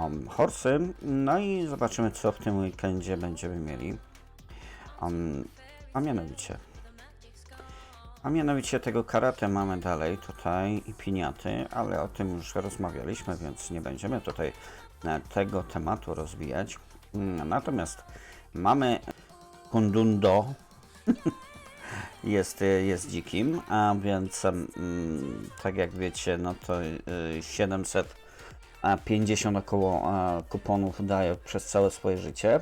um, horsy. No i zobaczymy, co w tym weekendzie będziemy mieli. Um, a mianowicie. A mianowicie tego karate mamy dalej tutaj i piniaty, ale o tym już rozmawialiśmy, więc nie będziemy tutaj e, tego tematu rozwijać. Mm, natomiast mamy kundundo, jest, e, jest dzikim, a więc tak jak wiecie, no to e, 700 50 około kuponów daje przez całe swoje życie.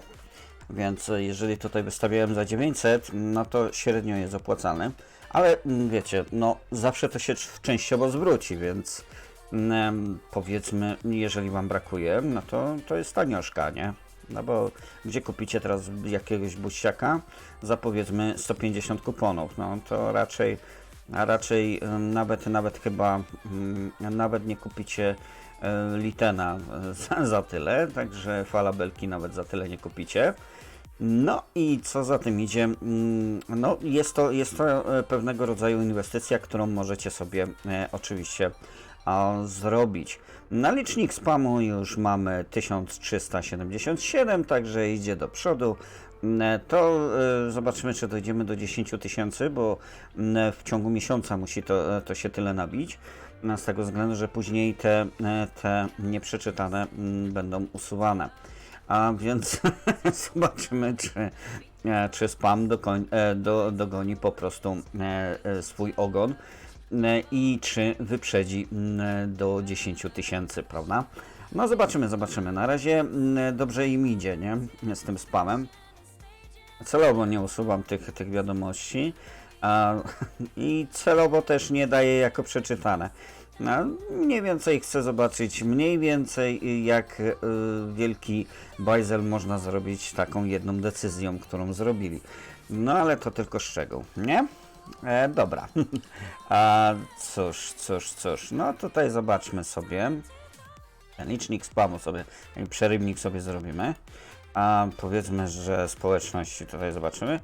Więc jeżeli tutaj wystawiałem za 900, no to średnio jest opłacalny. Ale mm, wiecie, no zawsze to się częściowo zwróci, więc mm, powiedzmy, jeżeli Wam brakuje, no to, to jest tanioszka, nie? No bo gdzie kupicie teraz jakiegoś buściaka za powiedzmy 150 kuponów, no to raczej, a raczej y, nawet, nawet chyba, mm, nawet nie kupicie Litena y, za, za tyle, także falabelki nawet za tyle nie kupicie. No i co za tym idzie, mm, no jest to, jest to e, pewnego rodzaju inwestycja, którą możecie sobie e, oczywiście zrobić. Na licznik spamu już mamy 1377, także idzie do przodu. Mm, To e, zobaczymy, czy dojdziemy do 10 tysięcy, bo mm, w ciągu miesiąca musi to, e, to się tyle nabić. Z tego względu, że później te, e, te nieprzeczytane mm, będą usuwane. A więc zobaczymy, czy, e, czy spam dokoń, e, do, dogoni po prostu swój ogon i czy wyprzedzi mm, do 10 tysięcy, prawda? No zobaczymy, zobaczymy. Na razie mm, dobrze im idzie, nie? Z tym spamem. Celowo nie usuwam tych, tych wiadomości a, i celowo też nie daję jako przeczytane. No, mniej więcej chcę zobaczyć, mniej więcej jak y, wielki bajzel można zrobić taką jedną decyzją, którą zrobili. No ale to tylko szczegół, nie? E, dobra. A cóż, cóż, cóż. No tutaj zobaczmy sobie. Licznik spamu sobie, przerywnik sobie zrobimy. A powiedzmy, że społeczności tutaj zobaczymy.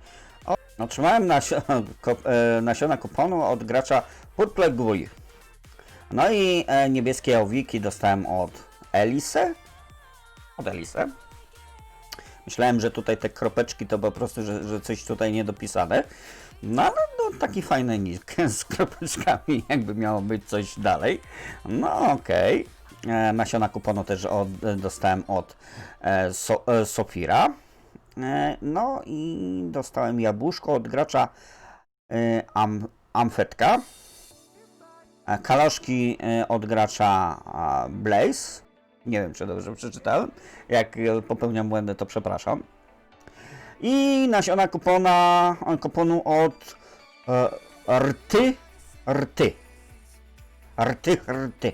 O, otrzymałem nasio ko e, nasiona kuponu od gracza Purpleguj. No i e, niebieskie owiki dostałem od Elise. Od Elise. Myślałem, że tutaj te kropeczki to po prostu, że, że coś tutaj niedopisane. No ale no, taki fajny nick z kropeczkami, jakby miało być coś dalej. No okej. E, Nasiona kuponu też od, e, dostałem od e, so, e, Sofira. No i dostałem jabłuszko od gracza e, Am, Amfetka. Kaloszki e, od gracza Blaze. Nie wiem, czy dobrze przeczytałem. Jak e, popełniam błędy, to przepraszam. I nasiona kupona, kuponu od e, Rty. Rty. Rty, rty.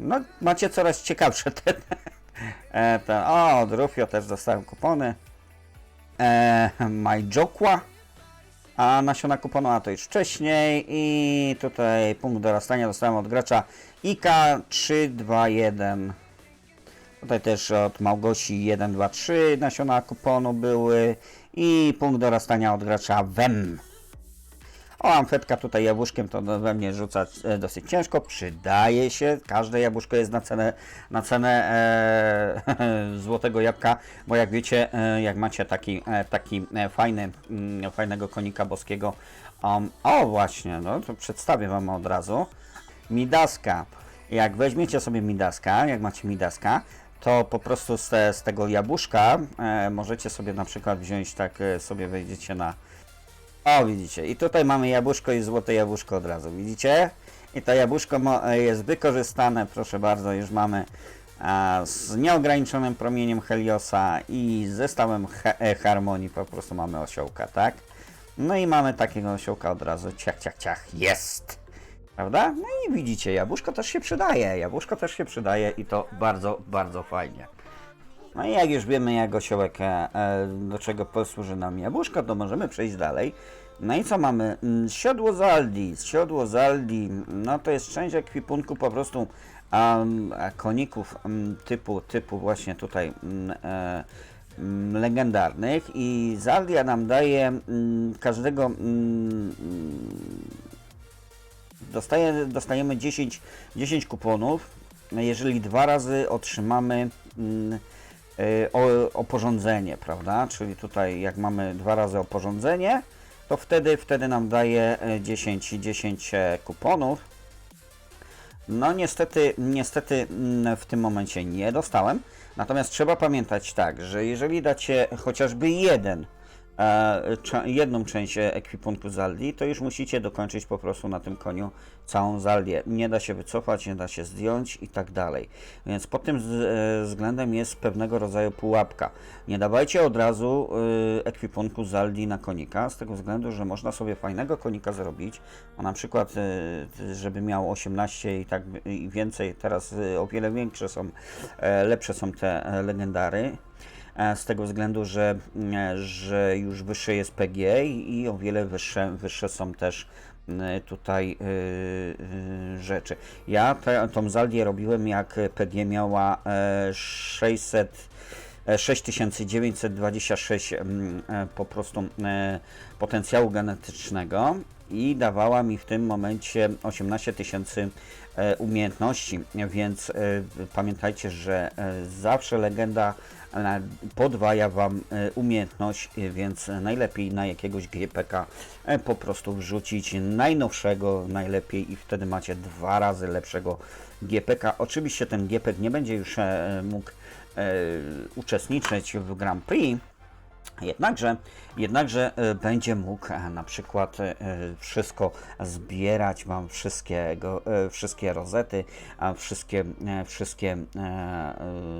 No, macie coraz ciekawsze te. E, o, od Rufio też dostałem kupony. E. A nasiona kupona to już wcześniej i tutaj punkt dorastania dostałem od gracza IKA 321. Tutaj też od Małgosi 123 nasiona kuponu były i punkt dorastania od gracza WEM. O, amfetka tutaj jabłuszkiem to we mnie rzuca e, dosyć ciężko, przydaje się, każde jabłuszko jest na cenę, na cenę e, złotego jabłka, bo jak wiecie, e, jak macie taki, e, taki fajny, mm, fajnego konika boskiego, um, o właśnie, no to przedstawię Wam od razu, Midaska, jak weźmiecie sobie Midaska, jak macie Midaska, to po prostu z, z tego jabłuszka e, możecie sobie na przykład wziąć, tak sobie wejdziecie na o, widzicie. I tutaj mamy jabłuszko i złote jabłuszko od razu. Widzicie? I to jabłuszko jest wykorzystane, proszę bardzo, już mamy a, z nieograniczonym promieniem Heliosa i zestawem ha- e, harmonii, po prostu mamy osiołka, tak? No i mamy takiego osiołka od razu, ciach, ciach, ciach, jest! Prawda? No i widzicie, jabłuszko też się przydaje, jabłuszko też się przydaje i to bardzo, bardzo fajnie. No i jak już wiemy, jak osiołek, e, e, do czego posłuży nam jabłuszko, to możemy przejść dalej. No i co mamy? Mm, Siodło z Aldi. Siodło z Aldi, no to jest część ekwipunku po prostu koników mm, typu, typu właśnie tutaj mm, e, mm, legendarnych i z Aldia nam daje mm, każdego mm, Dostaje, dostajemy 10, 10 kuponów jeżeli dwa razy otrzymamy mm, o- oporządzenie, prawda? Czyli tutaj jak mamy dwa razy oporządzenie, to wtedy, wtedy nam daje e, 10, 10 e, kuponów. No niestety, niestety mm, w tym momencie nie dostałem. Natomiast trzeba pamiętać tak, że jeżeli dacie chociażby jeden, jedną część ekwipunku Zaldi, to już musicie dokończyć po prostu na tym koniu całą Zaldię. Nie da się wycofać, nie da się zdjąć i tak dalej. Więc pod tym e, względem jest pewnego rodzaju pułapka. Nie dawajcie od razu e, ekwipunku Zaldi na konika, z tego względu, że można sobie fajnego konika zrobić, a na przykład, e, żeby miał 18 i tak i więcej, teraz e, o wiele większe są, e, lepsze są te e, legendary z tego względu, że, e, że już wyższe jest PG i o wiele wyższe, wyższe są też m, tutaj rzeczy. Ja te, tą Zaldię robiłem jak PG miała e, 600 e, 6926 mm, e, po prostu e, potencjału genetycznego i dawała mi w tym momencie 18 tysięcy e, umiejętności, więc e, pamiętajcie, że e, zawsze legenda podwaja Wam umiejętność, więc najlepiej na jakiegoś GPK po prostu wrzucić najnowszego, najlepiej i wtedy macie dwa razy lepszego GPK. Oczywiście ten GPK nie będzie już mógł uczestniczyć w Grand Prix, Jednakże, jednakże e, będzie mógł e, na przykład e, wszystko zbierać Wam wszystkiego, wszystkie rozety, wszystkie, wszystkie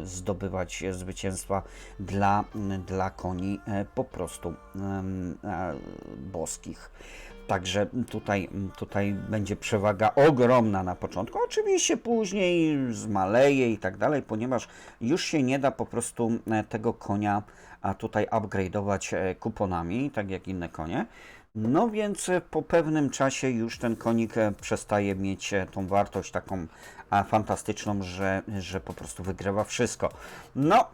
zdobywać zwycięstwa dla, dla koni po prostu boskich. Także tutaj, tutaj będzie przewaga ogromna na początku. Oczywiście później zmaleje i tak dalej, ponieważ już się nie da po prostu e, tego konia tutaj upgrade'ować e, kuponami, tak jak inne konie. No więc e, po pewnym czasie już ten konik przestaje mieć tą wartość taką fantastyczną, że, że po prostu wygrywa wszystko. No,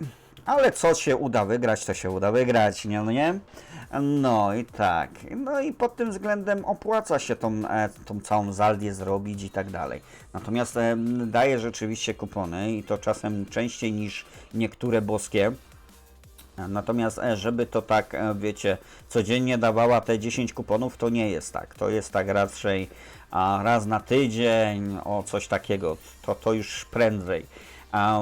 ale co się uda wygrać, to się uda wygrać, nie? no nie? No i tak. No i pod tym względem opłaca się tą, e, tą całą zaldię zrobić i tak dalej. Natomiast e, daje rzeczywiście kupony i to czasem częściej niż niektóre boskie. Natomiast, e, żeby to tak, wiecie, codziennie dawała te 10 kuponów, to nie jest tak. To jest tak raczej a, raz na tydzień, o coś takiego. To, to już prędzej. A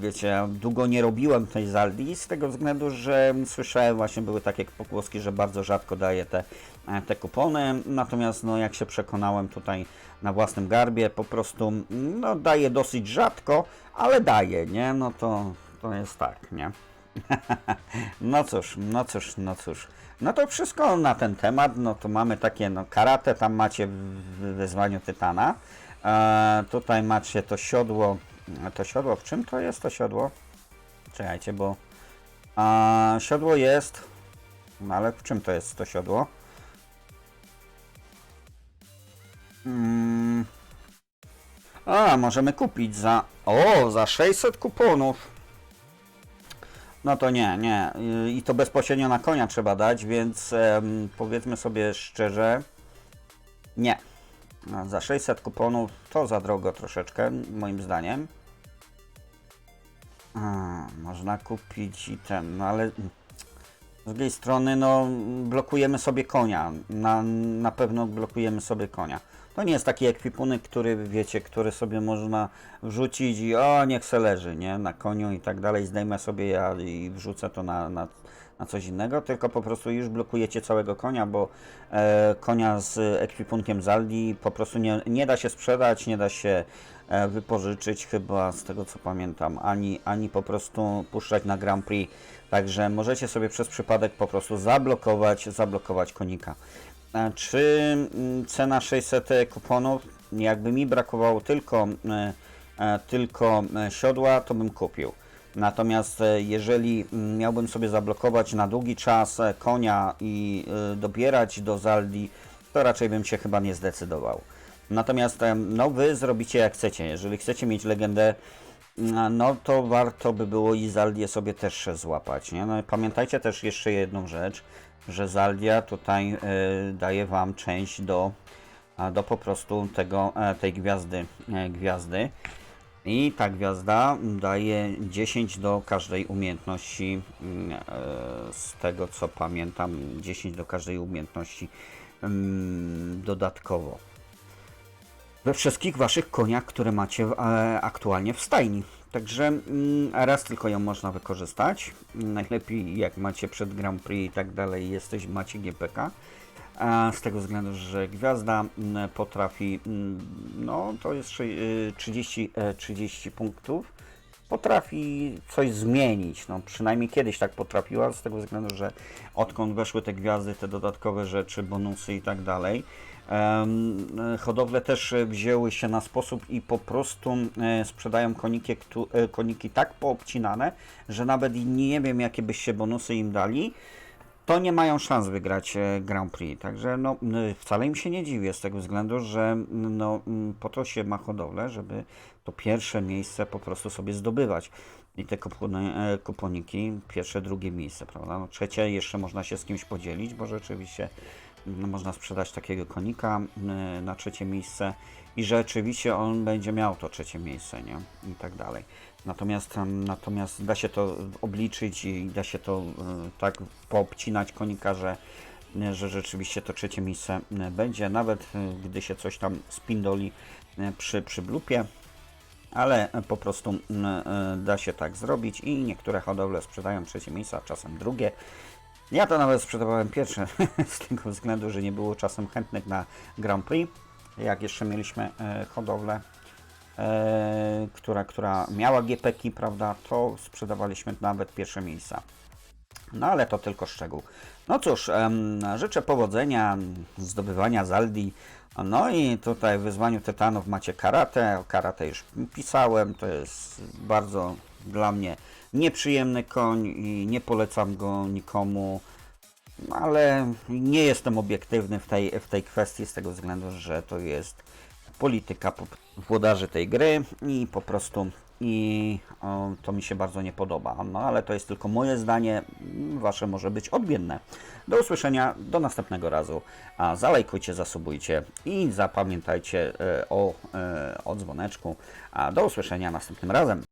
wiecie, długo nie robiłem tej Zaldi z tego względu, że słyszałem, właśnie były takie pogłoski, że bardzo rzadko daje te, e, te kupony. Natomiast, no, jak się przekonałem tutaj na własnym garbie, po prostu, no, daje dosyć rzadko, ale daje, nie? No to, to jest tak, nie? No cóż, no cóż, no cóż. No to wszystko na ten temat. No to mamy takie, no karate tam macie w wyzwaniu Tytana. E, tutaj macie to siodło. To siodło, w czym to jest to siodło? Czekajcie, bo a, siodło jest. No ale w czym to jest to siodło? Mm. A, możemy kupić za. O, za 600 kuponów. No to nie, nie. I to bezpośrednio na konia trzeba dać, więc em, powiedzmy sobie szczerze, nie. No, za 600 kuponów to za drogo troszeczkę, moim zdaniem. A, można kupić i ten, no ale z drugiej strony, no blokujemy sobie konia. Na, na pewno blokujemy sobie konia. To nie jest taki ekwipunek, który wiecie, który sobie można wrzucić i o, niech se leży, nie? Na koniu i tak dalej. Zdejmę sobie ja i wrzucę to na, na, na coś innego, tylko po prostu już blokujecie całego konia, bo e, konia z ekwipunkiem Zaldi po prostu nie, nie da się sprzedać, nie da się wypożyczyć chyba z tego co pamiętam, ani, ani po prostu puszczać na Grand Prix. Także możecie sobie przez przypadek po prostu zablokować, zablokować konika. E, Czy mm, cena 600 kuponów, jakby mi brakowało tylko, e, e, tylko e, siodła, to bym kupił. Natomiast e, jeżeli mm, miałbym sobie zablokować na długi czas e, konia i e, dobierać do Zaldi, to raczej bym się chyba nie zdecydował. Natomiast no wy zrobicie jak chcecie. Jeżeli chcecie mieć legendę, mm, no to warto by było i Zaldię sobie też złapać. Nie? No, pamiętajcie też jeszcze jedną rzecz, że Zaldia tutaj e, daje Wam część do, do po prostu tego, e, tej gwiazdy, e, gwiazdy. I ta gwiazda daje 10 do każdej umiejętności, mm, z tego co pamiętam, 10 do każdej umiejętności mm, dodatkowo. We wszystkich waszych koniach, które macie e, aktualnie w stajni. Także mm, raz tylko ją można wykorzystać. Najlepiej jak macie przed Grand Prix i tak dalej, jesteś, macie GPK. Z tego względu, że gwiazda mm, potrafi, mm, no to jest szy- y, 30, e, 30 punktów, potrafi coś zmienić. No, przynajmniej kiedyś tak potrafiła, z tego względu, że odkąd weszły te gwiazdy, te dodatkowe rzeczy, bonusy i tak dalej. e, Hodowle też wzięły się na sposób i po prostu e, sprzedają koniki, e, koniki tak poobcinane, że nawet nie wiem jakie byście bonusy im dali, to nie mają szans wygrać e, Grand Prix. Także no, wcale im się nie dziwię z tego względu, że no, po to się ma hodowlę, żeby to pierwsze miejsce po prostu sobie zdobywać. I te kupony, e, kuponiki, pierwsze, drugie miejsce, prawda? No, trzecie jeszcze można się z kimś podzielić, bo rzeczywiście no, można sprzedać takiego konika na trzecie miejsce i rzeczywiście on będzie miał to trzecie miejsce, nie? I tak dalej. Natomiast, natomiast da się to obliczyć i da się to e, tak poobcinać konika, że, że rzeczywiście to trzecie miejsce e, będzie, nawet e, gdy się coś tam spindoli e, przy, przy blupie, ale e, po prostu e, da się tak zrobić i niektóre hodowle sprzedają trzecie miejsce, a czasem drugie. Ja to nawet sprzedawałem pierwsze, z tego względu, że nie było czasem chętnych na Grand Prix, jak jeszcze mieliśmy e, hodowlę e, która, która miała GPK, prawda, to sprzedawaliśmy nawet pierwsze miejsca. No ale to tylko szczegół. No cóż, życzę powodzenia, zdobywania Zaldi. No i tutaj w wyzwaniu Tytanów macie karate. O karate już pisałem, to jest bardzo dla mnie nieprzyjemny koń i nie polecam go nikomu. No, ale nie jestem obiektywny w tej, w tej kwestii z tego względu, że to jest polityka po- włodarzy tej gry i po prostu i o, to mi się bardzo nie podoba. No ale to jest tylko moje zdanie, wasze może być odmienne. Do usłyszenia, do następnego razu. A zalajkujcie, zasubujcie i zapamiętajcie e, o, e, o dzwoneczku. A do usłyszenia następnym razem.